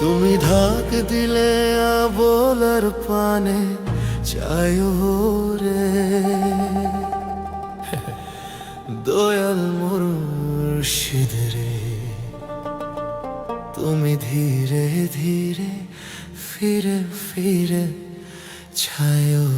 তুমি ধাক দিলে বলার পানে, চায়ো রে। দয়াল মুর্শিদ রে, তুমি ধীরে ধীরে ফিরে ফিরে ছায়ো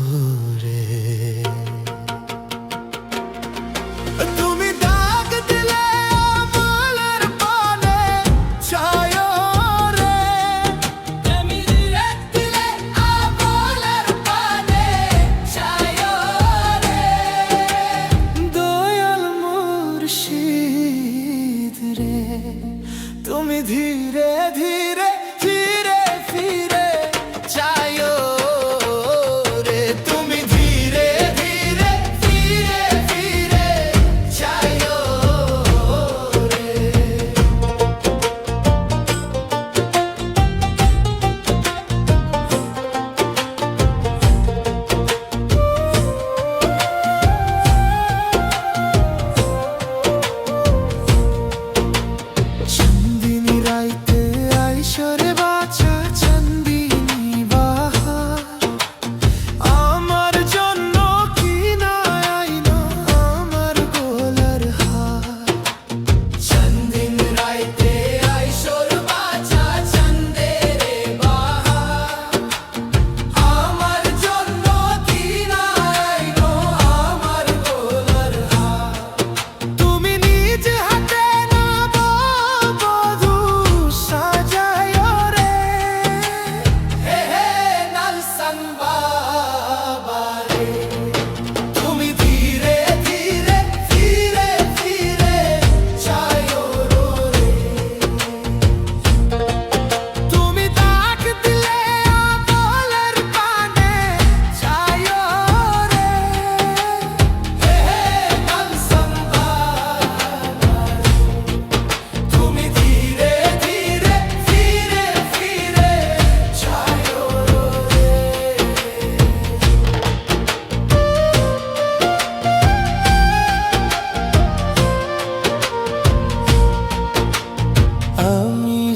তুমি ধীরে ধীরে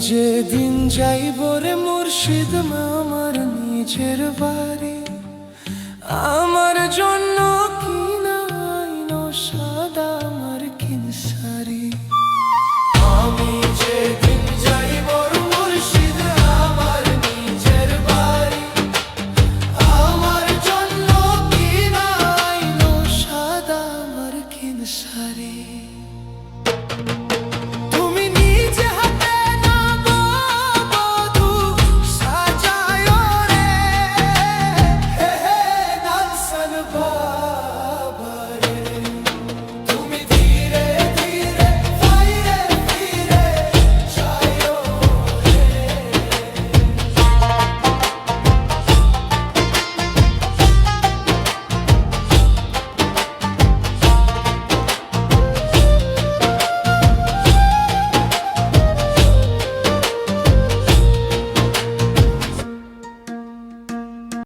যেদিন যাইব রে মুর্শিদ আমার নিজের বাড়ি